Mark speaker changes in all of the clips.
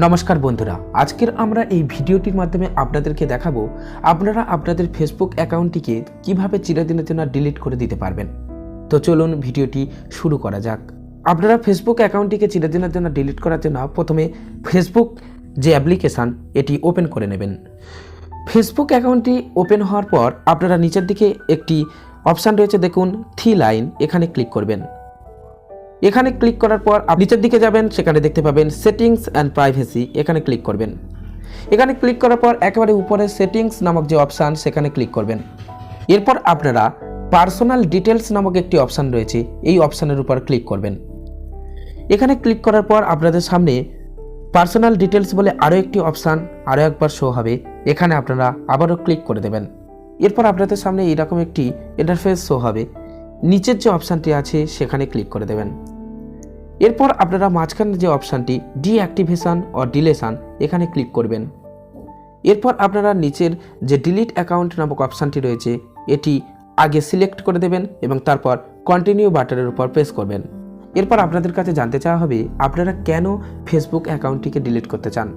Speaker 1: নমস্কার বন্ধুরা, আজকের আমরা এই ভিডিওটির মাধ্যমে আপনাদেরকে দেখাবো আপনারা আপনাদের ফেসবুক অ্যাকাউন্টটিকে কীভাবে চিরদিনের জন্য ডিলিট করে দিতে পারবেন। তো চলুন ভিডিওটি শুরু করা যাক। আপনারা ফেসবুক অ্যাকাউন্টটিকে চিরদিনের জন্য ডিলিট করার জন্য প্রথমে ফেসবুক যে অ্যাপ্লিকেশান এটি ওপেন করে নেবেন। ফেসবুক অ্যাকাউন্টটি ওপেন হওয়ার পর আপনারা নিচের দিকে একটি অপশান রয়েছে, দেখুন থ্রি লাইন এখানে ক্লিক করবেন। এখানে ক্লিক করার পর নিচের দিকে যাবেন, সেখানে দেখতে পাবেন সেটিংস অ্যান্ড প্রাইভেসি এখানে ক্লিক করবেন। এখানে ক্লিক করার পর একেবারে উপরে সেটিংস নামক যে অপশান সেখানে ক্লিক করবেন। এরপর আপনারা পার্সোনাল ডিটেলস নামক একটি অপশান রয়েছে, এই অপশানের উপর ক্লিক করবেন। এখানে ক্লিক করার পর আপনাদের সামনে পার্সোনাল ডিটেলস বলে আরও একটি অপশান আরও একবার শো হবে, এখানে আপনারা আবারও ক্লিক করে দেবেন। এরপর আপনাদের সামনে এইরকম একটি ইন্টারফেস শো হবে। নিচের যে অপশানটি আছে, সেখানে ক্লিক করে দেবেন। এরপর আপনারা মাঝখানে যে অপশানটি, ডিঅ্যাক্টিভেশন ও ডিলেশান, এখানে ক্লিক করবেন। এরপর আপনারা নিচের যে ডিলিট অ্যাকাউন্ট নামক অপশানটি রয়েছে, এটি আগে সিলেক্ট করে দেবেন এবং তারপর কন্টিনিউ বাটনের উপর প্রেস করবেন। এরপর আপনাদের কাছে জানতে চাওয়া হবে, আপনারা কেন ফেসবুক অ্যাকাউন্টটিকে ডিলিট করতে চান?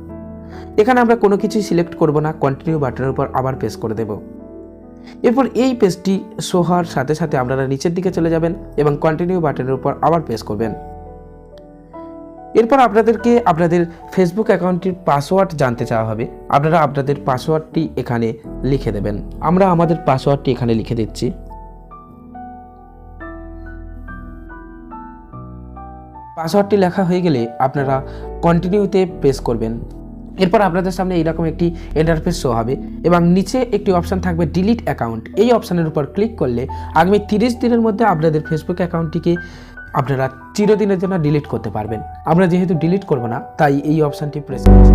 Speaker 1: এখানে আমরা কোনো কিছুই সিলেক্ট করব না কন্টিনিউ বাটনের উপর আবার প্রেস করে দেব। এরপর এই পেজটি শো হওয়ার সাথে সাথে আপনারা নিচের দিকে চলে যাবেন এবং কন্টিনিউ বাটনের উপর আবার প্রেস করবেন। এরপর আপনাদেরকে আপনাদের ফেসবুক অ্যাকাউন্টটির পাসওয়ার্ড জানতে চাওয়া হবে। আপনারা আপনাদের পাসওয়ার্ডটি এখানে লিখে দেবেন। আমরা আমাদের পাসওয়ার্ডটি এখানে লিখে দিচ্ছি। পাসওয়ার্ডটি লেখা হয়ে গেলে আপনারা কন্টিনিউতে প্রেস করবেন। এরপর আপনাদের সামনে এইরকম একটি ইন্টারফেস শো হবে এবং নিচে একটি অপশান থাকবে ডিলিট অ্যাকাউন্ট এই অপশানের উপর ক্লিক করলে আগামী তিরিশ দিনের মধ্যে আপনাদের ফেসবুক অ্যাকাউন্টটিকে আপনারা চিরদিনের জন্য ডিলিট করতে পারবেন। আমরা যেহেতু ডিলিট করব না, তাই এই অপশানটি প্রেস করছি।